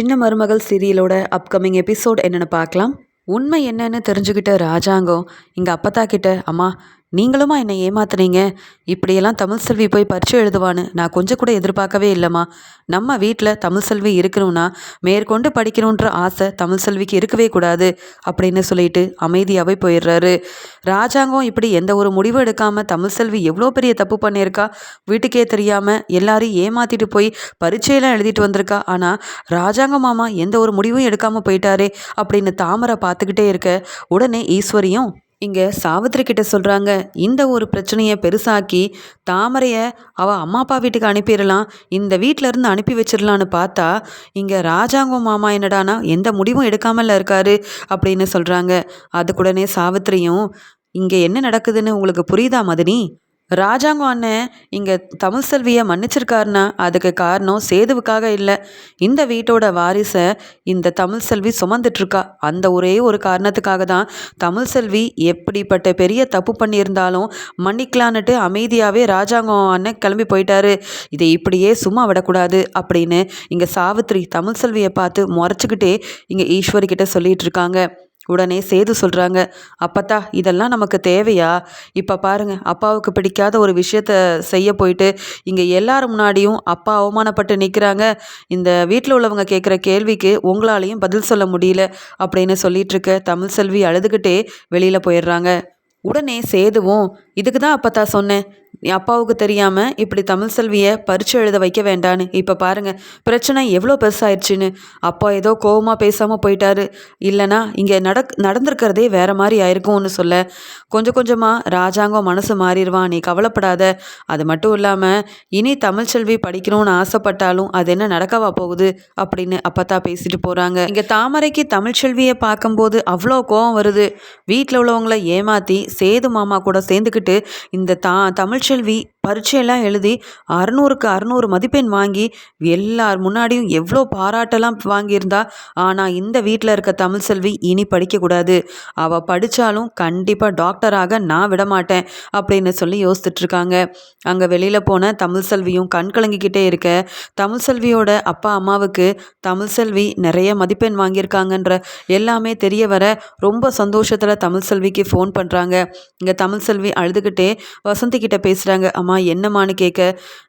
சின்ன மருமகள் சீரியலோட upcoming episode என்னென்னு பார்க்கலாம். உண்மை என்னன்னு தெரிஞ்சுக்கிட்ட ராஜாங்கம் எங்கள் அப்பத்தா கிட்ட அம்மா நீங்களுமா என்னை ஏமாத்துனீங்க? இப்படியெல்லாம் தமிழ் செல்வி போய் பரீட்சை எழுதுவான்னு நான் கொஞ்சம் கூட எதிர்பார்க்கவே இல்லைம்மா. நம்ம வீட்டில் தமிழ் செல்வி இருக்கணும்னா மேற்கொண்டு படிக்கணுன்ற ஆசை தமிழ் செல்விக்கு இருக்கவே கூடாது அப்படின்னு சொல்லிட்டு அமைதியாகவே போயிடுறாரு. ராஜாங்கம் இப்படி எந்த ஒரு முடிவும் எடுக்காமல் தமிழ் செல்வி எவ்வளோ பெரிய தப்பு பண்ணியிருக்கா? வீட்டுக்கே தெரியாமல் எல்லாரையும் ஏமாற்றிட்டு போய் பரீட்சையெல்லாம் எழுதிட்டு வந்திருக்கா. ஆனால் ராஜாங்க மாமா எந்த ஒரு முடிவும் எடுக்காமல் போயிட்டாரே அப்படின்னு தாமரை பார்த்துக்கிட்டே இருக்க உடனே ஈஸ்வரியும் இங்கே சாவித்திரி கிட்ட சொல்கிறாங்க இந்த ஒரு பிரச்சனையை பெருசாக்கி தாமரையை அவள் அம்மா அப்பா வீட்டுக்கு அனுப்பிடலாம் இந்த வீட்டிலேருந்து அனுப்பி வச்சிடலான்னு பார்த்தா இங்கே ராஜாங்கம் மாமா என்னடானா எந்த முடிவும் எடுக்காமல இருக்காரு அப்படின்னு சொல்கிறாங்க அதுக்குடனே சாவித்திரியும் இங்கே என்ன நடக்குதுன்னு உங்களுக்கு புரியுதா மதினி? ராஜாங்கம் அண்ணன் இங்கே தமிழ் செல்வியை மன்னிச்சிருக்காருன்னா அதுக்கு காரணம் சேதுவுக்காக இல்லை. இந்த வீட்டோட வாரிசை இந்த தமிழ் செல்வி சுமந்துட்டுருக்கா அந்த ஒரே ஒரு காரணத்துக்காக தான் தமிழ் செல்வி எப்படிப்பட்ட பெரிய தப்பு பண்ணியிருந்தாலும் மன்னிக்கலான்னுட்டு அமைதியாகவே ராஜாங்கம் அண்ணன் கிளம்பி போயிட்டாரு. இதை இப்படியே சும்மா விடக்கூடாது அப்படின்னு இங்கே சாவித்ரி தமிழ் செல்வியை பார்த்து முறைச்சிக்கிட்டே இங்கே ஈஸ்வரி கிட்ட சொல்லிட்டு இருக்காங்க உடனே சேது சொல்கிறாங்க அப்பத்தா இதெல்லாம் நமக்கு தேவையா? இப்போ பாருங்க அப்பாவுக்கு பிடிக்காத ஒரு விஷயத்த செய்ய போயிட்டு இங்கே எல்லார் முன்னாடியும் அப்பா அவமானப்பட்டு நிற்கிறாங்க இந்த வீட்டில் உள்ளவங்க கேட்குற கேள்விக்கு உங்களாலையும் பதில் சொல்ல முடியல அப்படின்னு சொல்லிட்டு இருக்க தமிழ் செல்வி அழுதுகிட்டே வெளியில் போயிடுறாங்க. உடனே சேதுவும் இதுக்கு தான் அப்பத்தா சொன்னேன் அப்பாவுக்கு தெரியாமல் இப்படி தமிழ் செல்வியை பரிச்சு எழுத வைக்க வேண்டான்னு. இப்போ பாருங்கள் பிரச்சனை எவ்வளோ பெருசாயிடுச்சுன்னு அப்பா ஏதோ கோவமாக பேசாமல் போயிட்டாரு. இல்லைனா இங்கே நடக் நடந்திருக்கிறதே வேற மாதிரி ஆயிருக்கும்னு சொல்ல. கொஞ்சம் கொஞ்சமாக ராஜாங்கம் மனசு மாறிடுவான் நீ கவலைப்படாத. அது மட்டும் இல்லாமல் இனி தமிழ் செல்வி படிக்கணும்னு ஆசைப்பட்டாலும் அது என்ன நடக்கவா போகுது அப்படின்னு அப்பத்தா பேசிட்டு போகிறாங்க இங்கே தாமரைக்கு தமிழ் செல்வியை பார்க்கும்போது அவ்வளோ கோவம் வருது. வீட்டில் உள்ளவங்கள ஏமாற்றி சேது மாமா கூட சேர்ந்துக்கிட்டு இந்த தா தமிழ் செல்வி பரீட்சையெல்லாம் எழுதி அறநூறுக்கு அறநூறு மதிப்பெண் வாங்கி எல்லார் முன்னாடியும் எவ்வளோ பாராட்டெல்லாம் வாங்கியிருந்தா ஆனால் இந்த வீட்டில் இருக்க தமிழ் செல்வி இனி படிக்கக்கூடாது. அவள் படித்தாலும் கண்டிப்பாக டாக்டராக நான் விடமாட்டேன் அப்படின்னு சொல்லி யோசிச்சுட்ருக்காங்க அங்கே வெளியில் போன தமிழ் செல்வியும் கண் கலங்கிக்கிட்டே இருக்க தமிழ் செல்வியோட அப்பா அம்மாவுக்கு தமிழ் செல்வி நிறைய மதிப்பெண் வாங்கியிருக்காங்கன்ற எல்லாமே தெரிய வர ரொம்ப சந்தோஷத்தில் தமிழ் செல்விக்கு ஃபோன் பண்ணுறாங்க இங்கே தமிழ் செல்வி அழுதுகிட்டே வசந்தி கிட்ட பேசுகிறாங்க அம்மா என்னம்மான்னு கேட்க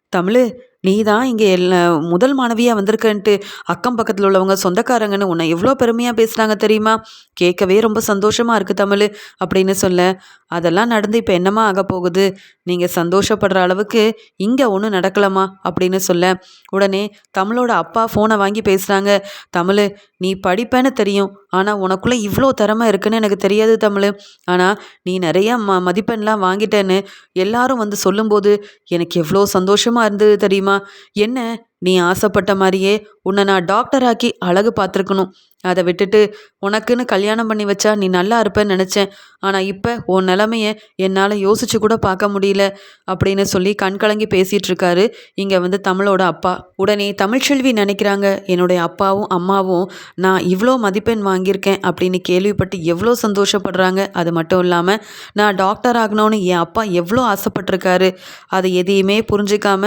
தமிழ் நீ தான் இங்கே எல்லா முதல் மாணவியாக வந்திருக்கன்ட்டு அக்கம் பக்கத்தில் உள்ளவங்க சொந்தக்காரங்கன்னு உன்னை எவ்வளோ பெருமையாக பேசுகிறாங்க தெரியுமா? கேட்கவே ரொம்ப சந்தோஷமாக இருக்குது தமிழ் அப்படின்னு சொல்ல அதெல்லாம் நடந்து இப்போ என்னமா ஆக போகுது? நீங்கள் சந்தோஷப்படுற அளவுக்கு இங்கே ஒன்றும் நடக்கலாமா அப்படின்னு சொல்ல உடனே தமிழோட அப்பா ஃபோனை வாங்கி பேசுகிறாங்க தமிழ் நீ படிப்பேன்னு தெரியும். ஆனால் உனக்குள்ளே இவ்வளோ திறமை இருக்குன்னு எனக்கு தெரியாது தமிழ். ஆனால் நீ நிறைய ம மதிப்பெண்லாம் வாங்கிட்டேன்னு எல்லாரும் வந்து சொல்லும்போது எனக்கு எவ்வளோ சந்தோஷமாக இருந்தது தெரியுமா? என்ன? நீ ஆசைப்பட்ட மாதிரியே உன்னை நான் டாக்டராக்கி அழகு பார்த்துருக்கணும். அதை விட்டுட்டு உனக்குன்னு கல்யாணம் பண்ணி வச்சா நீ நல்லா இருப்பேன்னு நினச்சேன். ஆனால் இப்போ உன் நிலமைய என்னால் யோசிச்சு கூட பார்க்க முடியல அப்படின்னு சொல்லி கண் கலங்கி பேசிகிட்டு இருக்காரு இங்கே வந்து தமிழோட அப்பா. உடனே தமிழ்ச்செல்வி நினைக்கிறாங்க என்னுடைய அப்பாவும் அம்மாவும் நான் இவ்வளோ மதிப்பெண் வாங்கியிருக்கேன் அப்படின்னு கேள்விப்பட்டு எவ்வளோ சந்தோஷப்படுறாங்க. அது மட்டும் இல்லாமல் நான் டாக்டர் ஆகணும்னு என் அப்பா எவ்வளோ ஆசைப்பட்டிருக்காரு. அதை எதையுமே புரிஞ்சிக்காம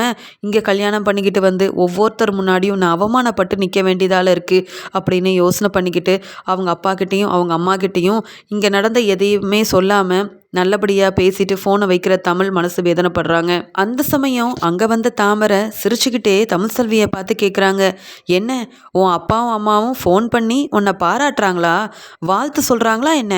இங்கே கல்யாணம் பண்ணிக்கிட்டு வந்து ஒவ்வொருத்தர் முன்னாடியும் நான் அவமானப்பட்டு நிற்க வேண்டியதால் இருக்குது அப்படின்னு யோசனை பண்ணிக்கிட்டு அவங்க அப்பாக்கிட்டேயும் அவங்க அம்மாக்கிட்டேயும் இங்கே நடந்த எதையுமே சொல்லாமல் நல்லபடியாக பேசிட்டு ஃபோனை வைக்கிற தமிழ் மனசு வேதனைப்படுறாங்க. அந்த சமயம் அங்கே வந்த தாமரை சிரிச்சுக்கிட்டே தமிழ் செல்வியை பார்த்து கேட்குறாங்க என்ன உன் அப்பாவும் அம்மாவும் ஃபோன் பண்ணி உன்னை பாராட்டுறாங்களா? வாழ்த்து சொல்கிறாங்களா என்ன?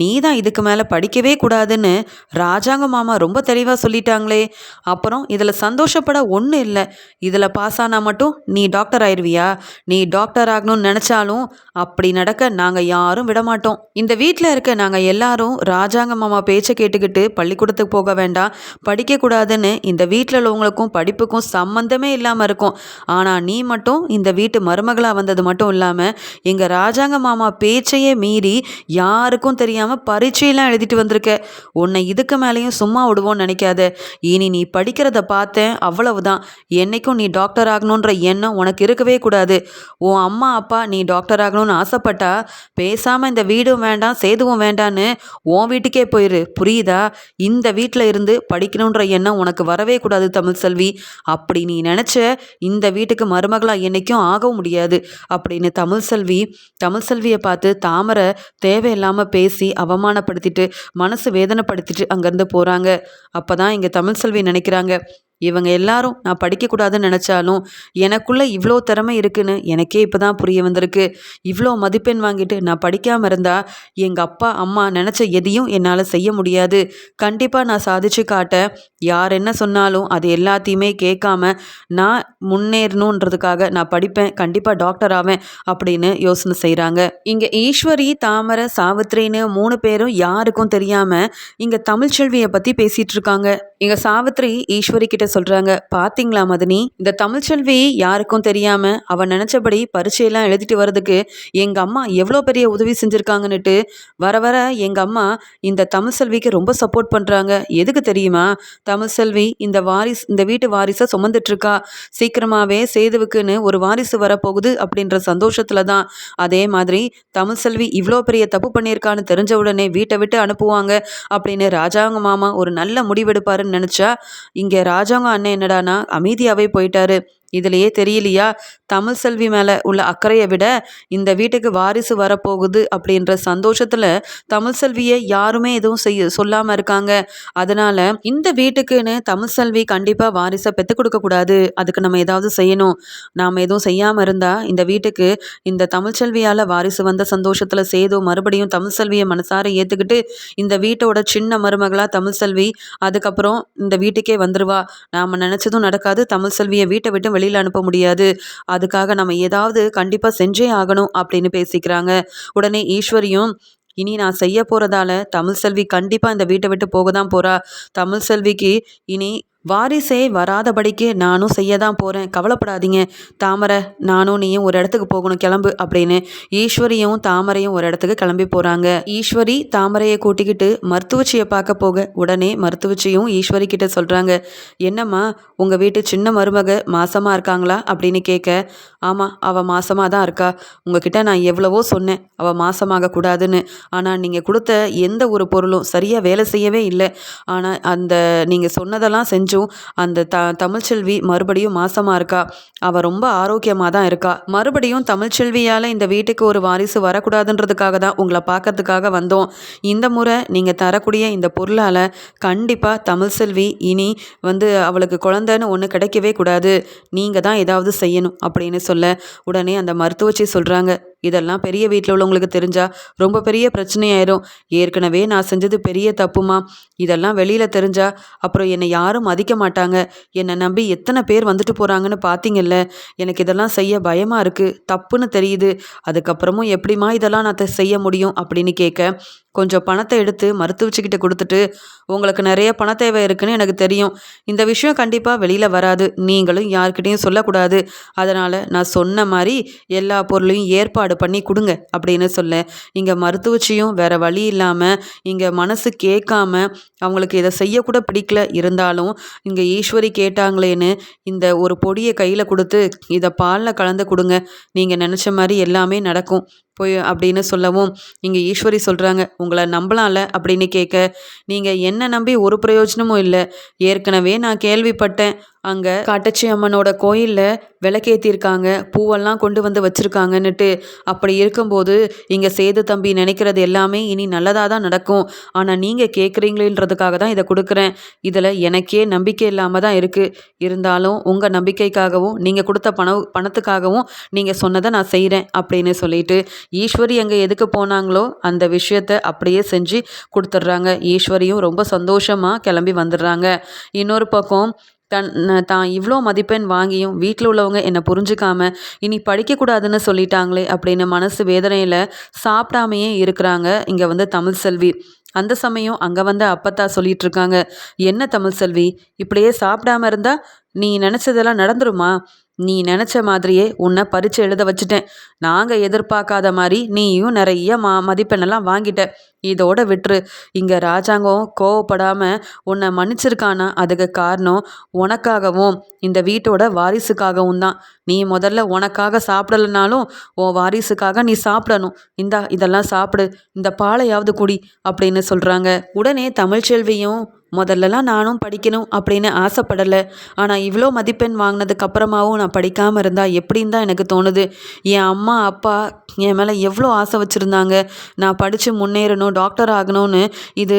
நீ தான் இதுக்கு மேலே படிக்கவே கூடாதுன்னு ராஜாங்க மாமா ரொம்ப தெளிவாக சொல்லிட்டாங்களே. அப்புறம் இதில் சந்தோஷப்பட ஒன்றும் இல்லை. இதில் பாஸ் ஆனால் மட்டும் நீ டாக்டர் ஆயிடுவியா நீ டாக்டர் ஆகணும்னு நினச்சாலும் அப்படி நடக்க நாங்கள் யாரும் விட மாட்டோம் இந்த வீட்டில் இருக்க நாங்கள் எல்லாரும் ராஜாங்க மாமா பேச பேச்சை கேட்டுக்கிட்டு பள்ளிக்கூடத்துக்கு போக வேண்டாம். படிக்கக்கூடாதுன்னு இந்த வீட்டில் உள்ளவங்களுக்கும் படிப்புக்கும் சம்மந்தமே இல்லாமல் இருக்கும். ஆனால் நீ மட்டும் இந்த வீட்டு மருமகளாக வந்தது மட்டும் இல்லாமல் எங்கள் ராஜாங்க மாமா பேச்சையே மீறி யாருக்கும் தெரியாமல் பரீட்சையெல்லாம் எழுதிட்டு வந்திருக்க. உன்னை இதுக்கு மேலேயும் சும்மா விடுவோன்னு நினைக்காத. இனி நீ படிக்கிறத பார்த்தேன் அவ்வளவுதான். என்னைக்கும் நீ டாக்டர் ஆகணுன்ற எண்ணம் உனக்கு இருக்கவே கூடாது. உன் அம்மா அப்பா நீ டாக்டர் ஆகணும்னு ஆசைப்பட்டா பேசாமல் இந்த வீடும் வேண்டாம் சேதுவும் வேண்டான்னு உன் வீட்டுக்கே போயிரு. புரியுதா? இந்த வீட்டில் இருந்து படிக்கணுன்ற எண்ணம் உனக்கு வரவே கூடாது தமிழ் செல்வி. அப்படி நீ நினச்ச இந்த வீட்டுக்கு மருமகளாக என்றைக்கும் ஆகவும் முடியாது. அப்படின்னு தமிழ் செல்வி தமிழ் செல்வியை பார்த்து தாமரை தேவையில்லாமல் பேசி அவமானப்படுத்திட்டு மனசு வேதனைப்படுத்திட்டு அங்கேருந்து போகிறாங்க அப்போ தான் இங்கே தமிழ் செல்வி நினைக்கிறாங்க. இவங்க எல்லாரும் நான் படிக்கக்கூடாதுன்னு நினச்சாலும் எனக்குள்ளே இவ்வளோ திறமை இருக்குன்னு எனக்கே இப்போ தான் புரிய வந்திருக்கு. இவ்வளோ மதிப்பெண் வாங்கிட்டு நான் படிக்காமல் இருந்தால் எங்கள் அப்பா அம்மா நினச்ச எதையும் என்னால் செய்ய முடியாது. கண்டிப்பாக நான் சாதிச்சு காட்ட யார் என்ன சொன்னாலும் அது எல்லாத்தையுமே கேட்காம நான் முன்னேறணுன்றதுக்காக நான் படிப்பேன். கண்டிப்பாக டாக்டர் ஆவேன் அப்படின்னு யோசனை செய்கிறாங்க இங்கே ஈஸ்வரி தாமரை சாவித்ரின்னு மூணு பேரும் யாருக்கும் தெரியாமல் இங்கே தமிழ்ச்செல்வியை பற்றி பேசிகிட்டு இருக்காங்க. இங்க சாவித்ரி ஈஸ்வரி கிட்ட சொல்கிறாங்க பாத்தீங்களா மதனி? இந்த தமிழ்ச்செல்வி யாருக்கும் தெரியாமல் அவன் நினச்சபடி பரீட்சையெல்லாம் எழுதிட்டு வர்றதுக்கு எங்கள் அம்மா எவ்வளோ பெரிய உதவி செஞ்சிருக்காங்கன்னுட்டு வர வர எங்கள் அம்மா இந்த தமிழ் செல்விக்கு ரொம்ப சப்போர்ட் பண்ணுறாங்க எதுக்கு தெரியுமா? தமிழ் செல்வி இந்த வாரிசு இந்த வீட்டு வாரிசை சுமந்துட்டுருக்கா சீக்கிரமாகவே சேதுவுக்குன்னு ஒரு வாரிசு வரப்போகுது அப்படின்ற சந்தோஷத்தில் தான். அதே மாதிரி தமிழ் செல்வி இவ்வளோ பெரிய தப்பு பண்ணியிருக்கான்னு தெரிஞ்ச உடனே வீட்டை விட்டு அனுப்புவாங்க அப்படின்னு ராஜாங்க மாமா ஒரு நல்ல முடிவெடுப்பாரு நினச்சா இங்கே ராஜாங்க அண்ணன் என்னடானா அமைதியாகவே போயிட்டாரு. இதுலையே தெரியலையா? தமிழ் செல்வி மேலே உள்ள அக்கறையை விட இந்த வீட்டுக்கு வாரிசு வரப்போகுது அப்படின்ற சந்தோஷத்தில் தமிழ் செல்வியை யாருமே எதுவும் செய்ய சொல்லாமல் இருக்காங்க. அதனால் இந்த வீட்டுக்குன்னு தமிழ் செல்வி கண்டிப்பாக வாரிசை பெற்று கொடுக்கக்கூடாது. அதுக்கு நம்ம ஏதாவது செய்யணும். நாம் எதுவும் செய்யாமல் இருந்தால் இந்த வீட்டுக்கு இந்த தமிழ் செல்வியால் வாரிசு வந்த சந்தோஷத்தில் சேதோ மறுபடியும் தமிழ் செல்வியை மனசார ஏற்றுக்கிட்டு இந்த வீட்டோட சின்ன மருமகளாக தமிழ் செல்வி அதுக்கப்புறம் இந்த வீட்டுக்கே வந்துடுவா நாம் நினச்சதும் நடக்காது. தமிழ் செல்வியை வீட்டை விட்டு வெளியில் அனுப்ப முடியாது. அதுக்காக நம்ம ஏதாவது கண்டிப்பாக செஞ்சே ஆகணும் அப்படின்னு பேசிக்கிறாங்க. உடனே ஈஸ்வரியும் இனி நான் செய்ய போகிறதால தமிழ் செல்வி கண்டிப்பாக இந்த வீட்டை விட்டு போக தான் போகிறா தமிழ் செல்விக்கு இனி வாரிசே வராதபடிக்கு நானும் செய்ய தான் போகிறேன் கவலைப்படாதீங்க. தாமரை நானும் நீயும் ஒரு இடத்துக்கு போகணும். கிளம்பு அப்படின்னு ஈஸ்வரியும் தாமரையும் ஒரு இடத்துக்கு கிளம்பி போகிறாங்க ஈஸ்வரி தாமரையை கூட்டிக்கிட்டு மருத்துவச்சியை பார்க்க போக உடனே மருத்துவச்சியும் ஈஸ்வரி கிட்ட சொல்கிறாங்க என்னம்மா உங்கள் வீட்டு சின்ன மருமக மாசமாக இருக்காங்களா? அப்படின்னு கேட்க ஆமாம் அவள் மாசமாக தான் இருக்கா. உங்ககிட்ட நான் எவ்வளவோ சொன்னேன். அவள் மாசமாக கூடாதுன்னு. ஆனால் நீங்கள் கொடுத்த எந்த ஒரு பொருளும் சரியாக வேலை செய்யவே இல்லை. ஆனால் அந்த நீங்கள் சொன்னதெல்லாம் செஞ்சு செஞ்சும் அந்த த தமிழ்ச்செல்வி மறுபடியும் மாசமாக இருக்கா? அவள் ரொம்ப ஆரோக்கியமாக தான் இருக்கா. மறுபடியும் தமிழ்ச்செல்வியால் இந்த வீட்டுக்கு ஒரு வாரிசு வரக்கூடாதுன்றதுக்காக தான் உங்களை பார்க்கறதுக்காக வந்தோம். இந்த முறை நீங்கள் தரக்கூடிய இந்த பொருளால் கண்டிப்பாக தமிழ்செல்வி இனி வந்து அவளுக்கு குழந்தைன்னு ஒன்று கிடைக்கவே கூடாது. நீங்கள் தான் ஏதாவது செய்யணும் அப்படின்னு சொல்ல உடனே அந்த மருத்துவச்சி சொல்கிறாங்க இதெல்லாம் பெரிய வீட்டில் உள்ளவங்களுக்கு தெரிஞ்சால் ரொம்ப பெரிய பிரச்சனையாயிரும். ஏற்கனவே நான் செஞ்சது பெரிய தப்புமா? இதெல்லாம் வெளியில் தெரிஞ்சால் அப்புறம் என்னை யாரும் மதிக்க மாட்டாங்க. என்னை நம்பி எத்தனை பேர் வந்துட்டு போகிறாங்கன்னு பார்த்தீங்கல்ல எனக்கு இதெல்லாம் செய்ய பயமாக இருக்குது தப்புன்னு தெரியுது. அதுக்கப்புறமும் எப்படிமா இதெல்லாம் நான் செய்ய முடியும் அப்படின்னு கேட்க கொஞ்சம் பணத்தை எடுத்து மருத்துவச்சிக்கிட்ட கொடுத்துட்டு உங்களுக்கு நிறைய பண தேவை இருக்குன்னு எனக்கு தெரியும். இந்த விஷயம் கண்டிப்பாக வெளியில் வராது. நீங்களும் யார்கிட்டையும் சொல்லக்கூடாது. அதனால் நான் சொன்ன மாதிரி எல்லா பொருளையும் ஏற்பாடு பண்ணி கொடுங்க அப்படின்னு சொல்ல இங்கே மருத்துவச்சியும் வேறு வழி இல்லாமல் இங்கே மனசு கேட்காம அவங்களுக்கு இதை செய்யக்கூட பிடிக்கல. இருந்தாலும் இங்கே ஈஸ்வரி கேட்டாங்களேன்னு இந்த ஒரு பொடியை கையில் கொடுத்து இதை பாலில் கலந்து கொடுங்க. நீங்கள் நினச்ச மாதிரி எல்லாமே நடக்கும். போய் அப்படின்னு சொல்லவும் இங்கே ஈஸ்வரி சொல்கிறாங்க உங்களை நம்பலாம்ல அப்படின்னு கேட்க நீங்கள் என்ன நம்பி ஒரு பிரயோஜனமும் இல்லை. ஏற்கனவே நான் கேள்விப்பட்டேன். அங்கே காட்டச்சி அம்மனோட கோயிலில் விளக்கேற்றிருக்காங்க பூவெல்லாம் கொண்டு வந்து வச்சுருக்காங்கன்னுட்டு. அப்படி இருக்கும்போது இங்கே சேது தம்பி நினைக்கிறது எல்லாமே இனி நல்லதாக தான் நடக்கும். ஆனால் நீங்கள் கேட்குறீங்களேன்றதுக்காக தான் இதை கொடுக்குறேன். இதில் எனக்கே நம்பிக்கை இல்லாமல் தான் இருக்குது இருந்தாலும் உங்கள் நம்பிக்கைக்காகவும் நீங்கள் கொடுத்த பண பணத்துக்காகவும் நீங்கள் சொன்னதை நான் செய்கிறேன் அப்படின்னு சொல்லிட்டு ஈஸ்வரி அங்கே எதுக்கு போனாங்களோ அந்த விஷயத்த அப்படியே செஞ்சு கொடுத்துட்றாங்க. ஈஸ்வரியும் ரொம்ப சந்தோஷமாக கிளம்பி வந்துடுறாங்க. இன்னொரு பக்கம் தன் தான் இவ்வளோ மதிப்பெண் வாங்கியும் வீட்டில் உள்ளவங்க என்னை புரிஞ்சுக்காம இனி படிக்கக்கூடாதுன்னு சொல்லிட்டாங்களே அப்படின்னு மனசு வேதனையில் சாப்பிடாமையே இருக்கிறாங்க இங்கே வந்து தமிழ் செல்வி. அந்த சமயம் அங்கே வந்து அப்பத்தா சொல்லிட்டு இருக்காங்க என்ன தமிழ் செல்வி? இப்படியே சாப்பிடாம இருந்தா நீ நினச்சதெல்லாம் நடந்துருமா? நீ நினச்ச மாதிரியே உன்னை பரிச்சு எழுத வச்சுட்டேன். நாங்கள் எதிர்பார்க்காத மாதிரி நீயும் நிறைய மா மதிப்பெண்ணெல்லாம் வாங்கிட்ட. இதோட விட்டுரு. இங்கே ராஜாங்கம் கோவப்படாமல் உன்னை மன்னிச்சிருக்கானா? அதுக்கு காரணம் உனக்காகவும் இந்த வீட்டோட வாரிசுக்காகவும் தான். நீ முதல்ல உனக்காக சாப்பிடலைனாலும் உன் வாரிசுக்காக நீ சாப்பிடணும். இந்தா இதெல்லாம் சாப்பிடு. இந்த பாலையாவது குடி அப்படின்னு சொல்கிறாங்க உடனே தமிழ்ச்செல்வியும் முதல்லலாம் நானும் படிக்கணும் அப்படின்னு ஆசைப்படலை. ஆனால் இவ்வளோ மதிப்பெண் வாங்கினதுக்கு அப்புறமாவும் நான் படிக்காமல் இருந்தால் எப்படின்னு தான் எனக்கு தோணுது. என் அம்மா அப்பா என் மேலே எவ்வளோ ஆசை வச்சுருந்தாங்க. நான் படித்து முன்னேறணும் டாக்டர் ஆகணும்னு இது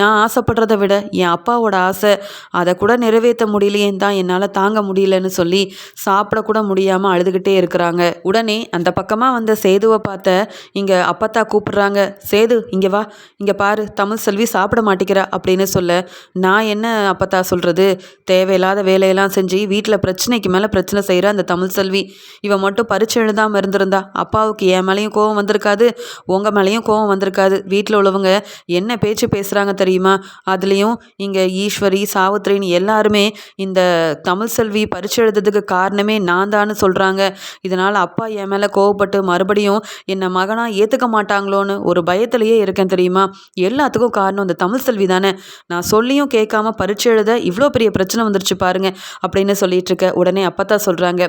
நான் ஆசைப்படுறத விட என் அப்பாவோட ஆசை அதை கூட நிறைவேற்ற முடியலையேன்னு தான் என்னால் தாங்க முடியலன்னு சொல்லி சாப்பிடக்கூட முடியாமல் அழுதுகிட்டே இருக்கிறாங்க. உடனே அந்த பக்கமாக வந்த சேதுவை பார்த்த இங்கே அப்பத்தா கூப்பிடுறாங்க. சேது இங்கே வா. இங்கே பாரு தமிழ் செல்வி சாப்பிட மாட்டேங்கிறா அப்படின்னு சொல்ல நான் என்ன அப்பத்தா சொல்கிறது தேவையில்லாத வேலையெல்லாம் செஞ்சு வீட்டில் பிரச்சனைக்கு மேலே பிரச்சனை செய்கிற அந்த தமிழ் செல்வி. இவன் மட்டும் பரிச்சை எழுதாமல் இருந்திருந்தா அப்பாவுக்கு என் மேலேயும் கோவம் வந்திருக்காது உங்கள் மேலேயும் கோவம் வந்திருக்காது. வீட்டில் உள்ளவங்க என்ன பேச்சு பேசுகிறாங்க தெரியுமா? அதுலேயும் இங்கே ஈஸ்வரி சாவித்ரின்னு எல்லாருமே இந்த தமிழ் செல்வி பரிச்சை எழுதுறதுக்கு காரணமே நான் தான் சொல்கிறாங்க இதனால் அப்பா என் மேலே கோவப்பட்டு மறுபடியும் என்னை மகனாக ஏற்றுக்க மாட்டாங்களோன்னு ஒரு பயத்திலேயே இருக்கேன் தெரியுமா? எல்லாத்துக்கும் காரணம் இந்த தமிழ் செல்வி தானே. நான் சொல்லியும் கேட்காம பரிச்சை எழுத இவ்வளோ பெரிய பிரச்சனை வந்துருச்சு பாருங்க அப்படின்னு சொல்லிட்டு இருக்க உடனே தான் சொல்கிறாங்க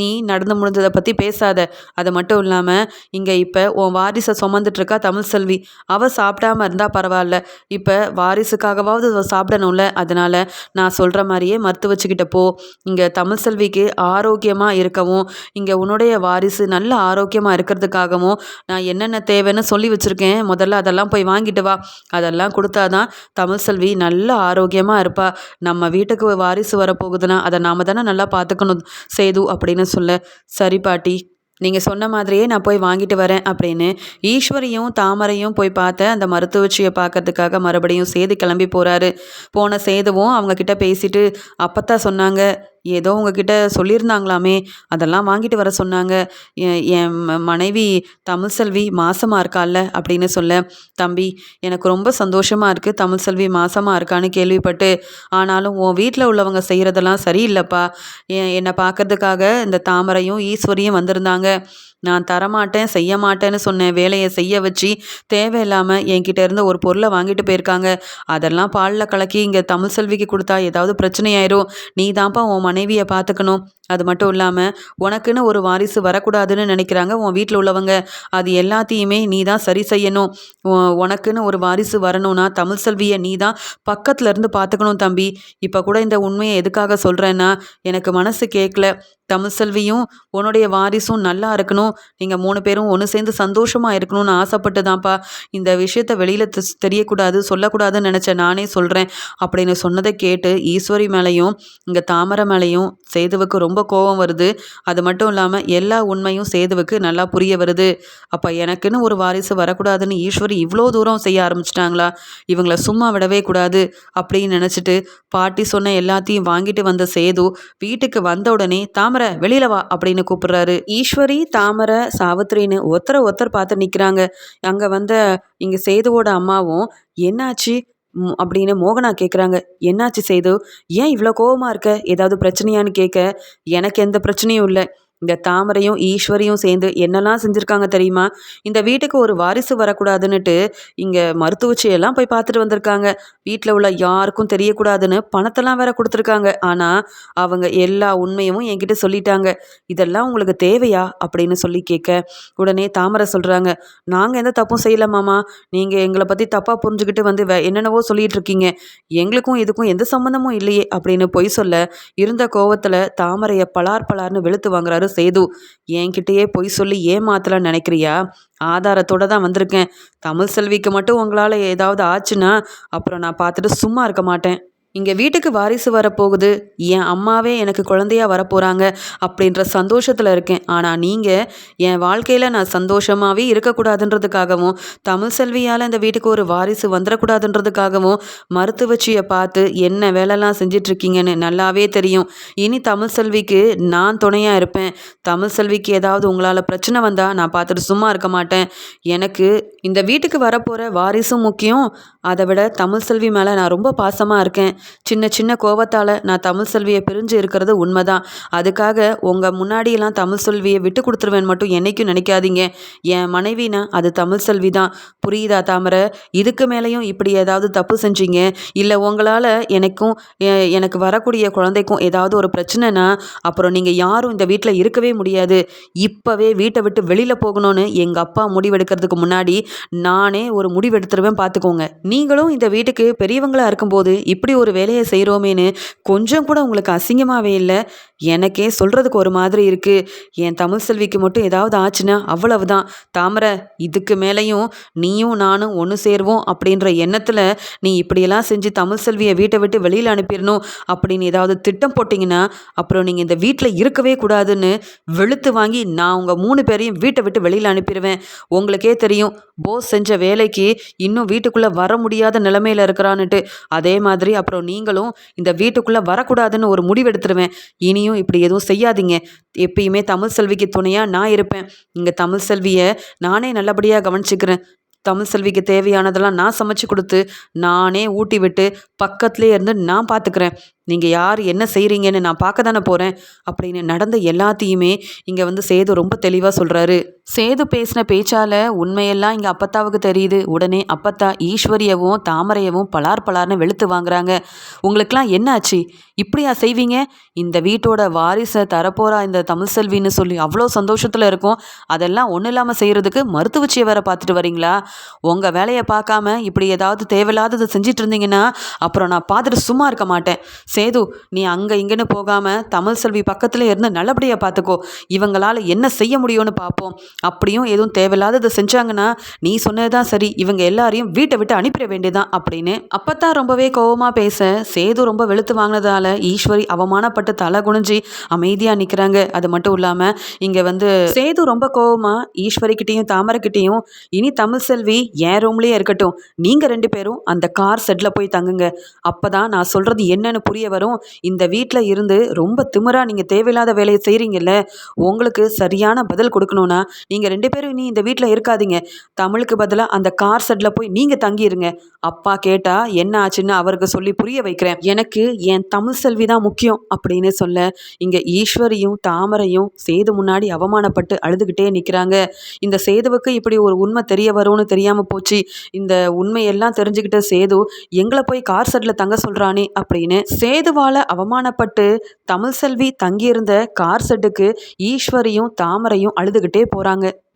நீ நடந்து முடிஞ்சதை பற்றி பேசாத. அது மட்டும் இல்லாமல் இங்கே இப்போ உன் வாரிசை சுமந்துட்டுருக்கா தமிழ் செல்வி. அவள் சாப்பிடாம இருந்தால் பரவாயில்ல. இப்போ வாரிசுக்காகவாவது சாப்பிடணும்ல அதனால் நான் சொல்கிற மாதிரியே மறுத்து வச்சுக்கிட்ட போ. இங்கே தமிழ் செல்விக்கு ஆரோக்கியமாக இருக்கவும் இங்கே உன்னுடைய வாரிசு நல்ல ஆரோக்கியமாக இருக்கிறதுக்காகவும் நான் என்னென்ன தேவைன்னு சொல்லி வச்சுருக்கேன். முதல்ல அதெல்லாம் போய் வாங்கிட்டு வா. அதெல்லாம் கொடுத்தாதான் தமிழ் செல்வி நல்ல ஆரோக்கியமாக இருப்பா. நம்ம வீட்டுக்கு வாரிசு வரப்போகுதுன்னா அதை நாம் தானே நல்லா பார்த்துக்கணும் சேது அப்படின்னு சொல்ல. சரி பாட்டி. நீங்கள் சொன்ன மாதிரியே நான் போய் வாங்கிட்டு வரேன் அப்படின்னு ஈஸ்வரியும் தாமரையும் போய் பார்த்த அந்த மருத்துவச்சியை பார்க்கறதுக்காக மறுபடியும் சேது கிளம்பி போகிறாரு போன சேதுவும் அவங்கக்கிட்ட பேசிட்டு அப்பத்தான் சொன்னாங்க ஏதோ உங்ககிட்ட சொல்லியிருந்தாங்களாமே அதெல்லாம் வாங்கிட்டு வர சொன்னாங்க. என் மனைவி தமிழ் செல்வி மாசமாக இருக்கால்ல அப்படின்னு சொல்ல தம்பி எனக்கு ரொம்ப சந்தோஷமாக இருக்குது தமிழ் செல்வி மாசமாக இருக்கான்னு கேள்விப்பட்டு ஆனாலும் உன் வீட்டில் உள்ளவங்க செய்கிறதெல்லாம் சரியில்லைப்பா. என்னை பார்க்கறதுக்காக இந்த தாமரையும் ஈஸ்வரியும் வந்திருந்தாங்க. நான் தரமாட்டேன் செய்ய மாட்டேன்னு சொன்ன வேலையை செய்ய வச்சு தேவையில்லாமல் என்கிட்ட இருந்து ஒரு பொருளை வாங்கிட்டு போயிருக்காங்க. அதெல்லாம் பாலில் கலக்கி இங்கே தமிழ் செல்விக்கு கொடுத்தா ஏதாவது பிரச்சனையாயிரும். நீ தான்ப்பா உன் மனைவியை பார்த்துக்கணும். அது மட்டும் இல்லாமல் உனக்குன்னு ஒரு வாரிசு வரக்கூடாதுன்னு நினைக்கிறாங்க உன் வீட்டில் உள்ளவங்க. அது எல்லாத்தையுமே நீ தான் சரி செய்யணும். உனக்குன்னு ஒரு வாரிசு வரணும்னா தமிழ் செல்வியை நீ தான் பக்கத்தில் இருந்து பார்த்துக்கணும் தம்பி. இப்போ கூட இந்த உண்மையை எதுக்காக சொல்கிறேன்னா எனக்கு மனசு கேட்கல தமிழ்செல்வியும் உன்னுடைய வாரிசும் நல்லா இருக்கணும். நீங்கள் மூணு பேரும் ஒன்று சேர்ந்து சந்தோஷமாக இருக்கணும்னு ஆசைப்பட்டு தான்ப்பா இந்த விஷயத்த வெளியில் தெரியக்கூடாது சொல்லக்கூடாதுன்னு நினச்ச நானே சொல்கிறேன் அப்படின்னு சொன்னதை கேட்டு ஈஸ்வரி மேலேயும் இங்கே தாமரை மேலேயும் சேதுவுக்கு ரொம்ப கோபம் வருது. அது மட்டும் இல்லாமல் எல்லா உண்மையும் சேதுவுக்கு நல்லா புரிய வருது. அப்போ எனக்குன்னு ஒரு வாரிசு வரக்கூடாதுன்னு ஈஸ்வரி இவ்வளோ தூரம் செய்ய ஆரம்பிச்சிட்டாங்களா? இவங்கள சும்மா விடவே கூடாது அப்படின்னு நினச்சிட்டு பாட்டி சொன்ன எல்லாத்தையும் வாங்கிட்டு வந்த சேது வீட்டுக்கு வந்த உடனே தாமரை வெளியில வா அப்படின்னு கூப்பிடுறாரு. ஈஸ்வரி தாமரை சாவித்திரின்னு ஒருத்தரை ஒருத்தர் பார்த்து நிற்கிறாங்க அங்கே வந்த இங்கே சேதுவோட அம்மாவும் என்னாச்சு? அப்படின்னு மோகனா கேட்குறாங்க என்னாச்சு சேது? ஏன் இவ்வளோ கோவமாக இருக்க? ஏதாவது பிரச்சனையான்னு கேட்க எனக்கு எந்த பிரச்சனையும் இல்லை. இந்த தாமரையும் ஈஸ்வரியும் சேர்ந்து என்னெல்லாம் செஞ்சுருக்காங்க தெரியுமா? இந்த வீட்டுக்கு ஒரு வாரிசு வரக்கூடாதுன்னுட்டு இங்கே மருத்துவச்சியெல்லாம் போய் பார்த்துட்டு வந்திருக்காங்க. வீட்டில் உள்ள யாருக்கும் தெரியக்கூடாதுன்னு பணத்தெல்லாம் வேற கொடுத்துருக்காங்க. ஆனால் அவங்க எல்லா உண்மையும் என்கிட்ட சொல்லிட்டாங்க. இதெல்லாம் உங்களுக்கு தேவையா? அப்படின்னு சொல்லி கேட்க உடனே தாமரை சொல்கிறாங்க நாங்கள் எந்த தப்பும் செய்யல மாமா. நீங்கள் எங்களை பற்றி தப்பாக புரிஞ்சுக்கிட்டு வந்து என்னென்னவோ சொல்லிட்டு இருக்கீங்க. எங்களுக்கும் இதுக்கும் எந்த சம்மந்தமும் இல்லையே அப்படின்னு பொய் சொல்ல இருந்த கோவத்தில் தாமரையை பலார் பலார்னு வெளுத்து வாங்குறாரு சேது என்கிட்டயே பொய் சொல்லி ஏமாத்தலான்னு நினைக்கிறியா? ஆதாரத்தோடு தான் வந்திருக்கேன். தமிழ் செல்விக்கு மட்டும் உங்களால் ஏதாவது ஆச்சுன்னா அப்புறம் நான் பார்த்துட்டு சும்மா இருக்க மாட்டேன். இங்கே வீட்டுக்கு வாரிசு வரப்போகுது. என் அம்மாவே எனக்கு குழந்தையாக வரப்போகிறாங்க அப்படின்ற சந்தோஷத்தில் இருக்கேன். ஆனால் நீங்கள் என் வாழ்க்கையில் நான் சந்தோஷமாகவே இருக்கக்கூடாதுன்றதுக்காகவும் தமிழ் செல்வியால் இந்த வீட்டுக்கு ஒரு வாரிசு வந்துடக்கூடாதுன்றதுக்காகவும் மருத்துவச்சியை பார்த்து என்ன வேலைலாம் செஞ்சிட்ருக்கீங்கன்னு நல்லாவே தெரியும். இனி தமிழ் செல்விக்கு நான் துணையாக இருப்பேன். தமிழ் செல்விக்கு ஏதாவது உங்களால் பிரச்சனை வந்தால் நான் பார்த்துட்டு சும்மா இருக்க மாட்டேன். எனக்கு இந்த வீட்டுக்கு வரப்போகிற வாரிசும் முக்கியம். அதை விட தமிழ் செல்வி மேலே நான் ரொம்ப பாசமாக இருக்கேன். சின்ன சின்ன கோவத்தால் நான் தமிழ் செல்வியை பிரிஞ்சு இருக்கிறது உண்மைதான். அதுக்காக உங்கள் முன்னாடியெல்லாம் தமிழ் செல்வியை விட்டு கொடுத்துருவேன் மட்டும் என்றைக்கும் நினைக்காதீங்க. என் மனைவினா அது தமிழ் செல்வி தான் புரியுதா தாமரை? இதுக்கு மேலேயும் இப்படி ஏதாவது தப்பு செஞ்சீங்க? இல்லை உங்களால் எனக்கும் எனக்கு வரக்கூடிய குழந்தைக்கும் ஏதாவது ஒரு பிரச்சனைனா அப்புறம் நீங்கள் யாரும் இந்த வீட்டில் இருக்கவே முடியாது. இப்போவே வீட்டை விட்டு வெளியில் போகணும்னு எங்கள் அப்பா முடிவெடுக்கிறதுக்கு முன்னாடி நானே ஒரு முடிவெடுத்துருவேன் பார்த்துக்கோங்க நீங்களும் இந்த வீட்டுக்கு பெரியவங்களாக இருக்கும்போது இப்படி ஒரு வேலையை செய்கிறோமேனு கொஞ்சம் கூட உங்களுக்கு அசிங்கமாகவே இல்லை. எனக்கே சொல்கிறதுக்கு ஒரு மாதிரி இருக்குது என் தமிழ் செல்விக்கு மட்டும் ஏதாவது ஆச்சுன்னா அவ்வளவுதான். தாமரை இதுக்கு மேலேயும் நீயும் நானும் ஒன்று சேருவோம் அப்படின்ற எண்ணத்தில் நீ இப்படியெல்லாம் செஞ்சு தமிழ் செல்வியை வீட்டை விட்டு வெளியில் அனுப்பிடணும் அப்படின்னு ஏதாவது திட்டம் போட்டிங்கன்னா அப்புறம் நீங்கள் இந்த வீட்டில் இருக்கவே கூடாதுன்னு வெளுத்து வாங்கி நான் உங்கள் மூணு பேரையும் வீட்டை விட்டு வெளியில் அனுப்பிடுவேன். உங்களுக்கே தெரியும் போஸ் செஞ்ச வேலைக்கு இன்னும் வீட்டுக்குள்ளே வர முடியாத நிலமையில் இருக்கிறான்னுட்டு. அதே மாதிரி அப்புறம் நீங்களும் இந்த வீட்டுக்குள்ளே வரக்கூடாதுன்னு ஒரு முடிவெடுத்துருவேன். இனியும் இப்படி எதுவும் செய்யாதீங்க. எப்பயுமே தமிழ் செல்விக்கு துணையாக நான் இருப்பேன். இங்கே தமிழ் செல்வியை நானே நல்லபடியாக கவனிச்சுக்கிறேன். தமிழ் செல்விக்கு தேவையானதெல்லாம் நான் சமைச்சு கொடுத்து நானே ஊட்டி விட்டு பக்கத்துலேயே இருந்து நான் பார்த்துக்கிறேன் நீங்கள் யார் என்ன செய்கிறீங்கன்னு நான் பார்க்க தானே போகிறேன் அப்படின்னு நடந்த எல்லாத்தையுமே இங்கே வந்து சேது ரொம்ப தெளிவாக சொல்கிறாரு சேது பேசின பேச்சால் உண்மையெல்லாம் இங்கே அப்பத்தாவுக்கு தெரியுது. உடனே அப்பத்தா ஈஸ்வரியவும் தாமரையவும் பலார் பலார்னு வெளுத்து வாங்குறாங்க. உங்களுக்கெல்லாம் என்ன ஆச்சு? இப்படியா செய்வீங்க? இந்த வீட்டோட வாரிசை தரப்போகிறா இந்த தமிழ் செல்வின்னு சொல்லி அவ்வளோ சந்தோஷத்தில் இருக்கும். அதெல்லாம் ஒன்றும் இல்லாமல் செய்கிறதுக்கு மருத்துவச்சியை வேற பார்த்துட்டு வரீங்களா? உங்கள் வேலையை பார்க்காம இப்படி ஏதாவது தேவையில்லாதது செஞ்சிட்டு இருந்தீங்கன்னா அப்புறம் நான் பார்த்துட்டு சும்மா இருக்க மாட்டேன். சேது நீ அங்கே இங்கேன்னு போகாமல் தமிழ் செல்வி பக்கத்தில் இருந்து நல்லபடியாக பார்த்துக்கோ இவங்களால் என்ன செய்ய முடியும்னு பார்ப்போம் அப்படியும் எதுவும் தேவையில்லாததை செஞ்சாங்கன்னா நீ சொன்னது தான் சரி. இவங்க எல்லாரையும் வீட்டை விட்டு அனுப்பிட வேண்டியதான் அப்படின்னு அப்பத்தான் ரொம்பவே கோபமாக பேச சேது ரொம்ப வெளுத்து வாங்கினதால ஈஸ்வரி அவமானப்பட்டு தலை குனிஞ்சி அமைதியாக நிற்கிறாங்க அது மட்டும் இல்லாமல் இங்கே வந்து சேது ரொம்ப கோபமாக ஈஸ்வரிக்கிட்டேயும் தாமரைக்கிட்டேயும் இனி தமிழ் செல்வி என் ரூம்லேயே இருக்கட்டும். நீங்கள் ரெண்டு பேரும் அந்த கார் செட்டில் போய் தங்குங்க. அப்போ தான் நான் சொல்கிறது என்னன்னு புரிய பெரியவரும் இந்த வீட்டில் இருந்து ரொம்ப திமிராக நீங்கள் தேவையில்லாத வேலையை செய்கிறீங்கல்ல உங்களுக்கு சரியான பதில் கொடுக்கணும்னா நீங்கள் ரெண்டு பேரும் இனி இந்த வீட்டில் இருக்காதீங்க. தமிழுக்கு பதிலாக அந்த கார் செட்டில் போய் நீங்கள் தங்கிடுங்க அப்பா கேட்டால் என்ன ஆச்சுன்னு அவருக்கு சொல்லி புரிய வைக்கிறேன். எனக்கு என் தமிழ் செல்வி தான் முக்கியம் அப்படின்னு சொல்ல இங்கே ஈஸ்வரியும் தாமரையும் சேது முன்னாடி அவமானப்பட்டு அழுதுகிட்டே நிற்கிறாங்க இந்த சேதுவுக்கு இப்படி ஒரு உண்மை தெரிய வரும்னு தெரியாமல் போச்சு. இந்த உண்மையெல்லாம் தெரிஞ்சுக்கிட்ட சேது எங்களை போய் கார் செட்டில் தங்க சொல்கிறானே அப்படின்னு சே சேதுவால் அவமானப்பட்டு தமிழ்செல்வி தங்கியிருந்த கார் செட்டுக்கு ஈஸ்வரியும் தாமரையும் அழுதுகிட்டே போகிறாங்க